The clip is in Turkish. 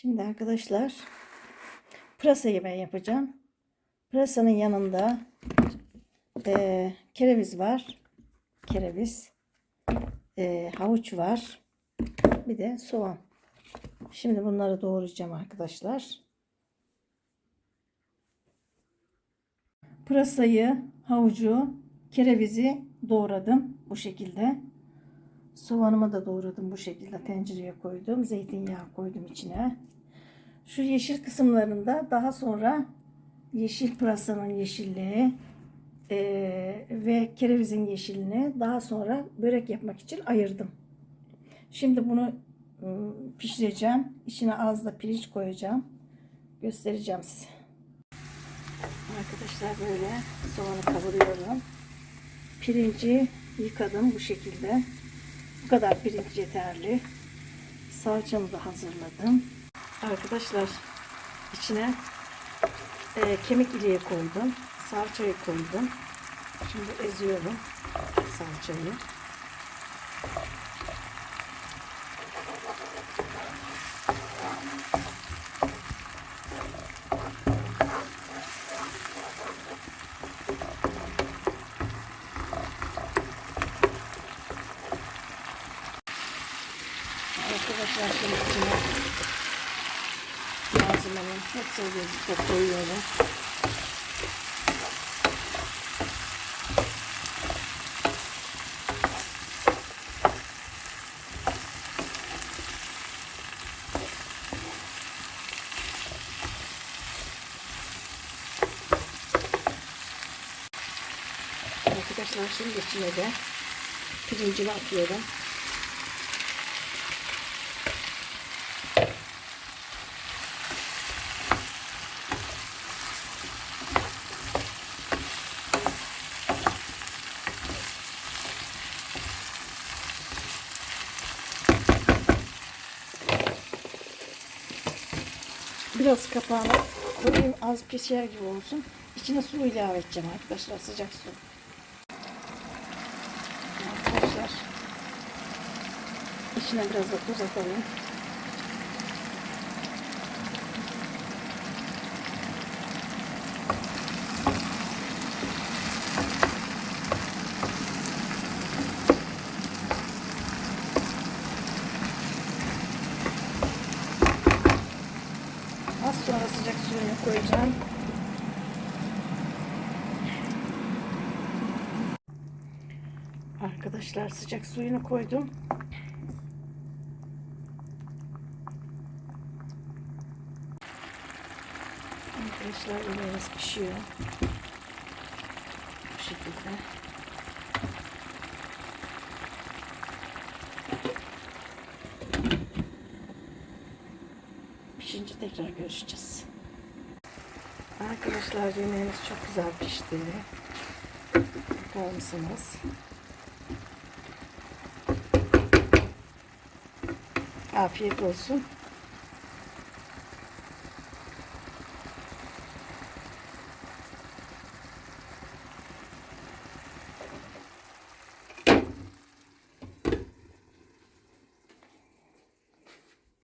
Şimdi arkadaşlar pırasa yemeği yapacağım. Pırasanın yanında eee, kereviz var. Kereviz. eee, havuç var. Bir de soğan. Şimdi bunları doğrayacağım arkadaşlar. Pırasayı, havucu, kerevizi doğradım bu şekilde. Soğanımı da doğradım bu şekilde tencereye koydum. Zeytinyağı koydum içine. Şu yeşil kısımlarında daha sonra yeşil pırasanın yeşilliği eee, ve kerevizin yeşilini daha sonra börek yapmak için ayırdım. Şimdi bunu ım, pişireceğim. İçine az da pirinç koyacağım. Göstereceğim size. Arkadaşlar böyle soğanı kavuruyorum. Pirinci yıkadım bu şekilde. Bu kadar pirinç yeterli. Salçamı da hazırladım. Arkadaşlar içine e, kemik iliği koydum. Salçayı koydum. Şimdi eziyorum salçayı. Arkadaşlar şimdi içine malzemenin hepsini birlikte koyuyorum. Arkadaşlar şimdi içine de pirincimi atıyorum. Biraz kapağını koyayım az pişer gibi olsun. İçine su ilave edeceğim arkadaşlar sıcak su. Arkadaşlar içine biraz da tuz atalım. Az sonra sıcak suyunu koyacağım. Arkadaşlar sıcak suyunu koydum. Arkadaşlar yemeğimiz pişiyor. Bu şekilde. Pişince tekrar görüşeceğiz. Arkadaşlar yemeğimiz çok güzel pişti. Bakar mısınız? Afiyet olsun.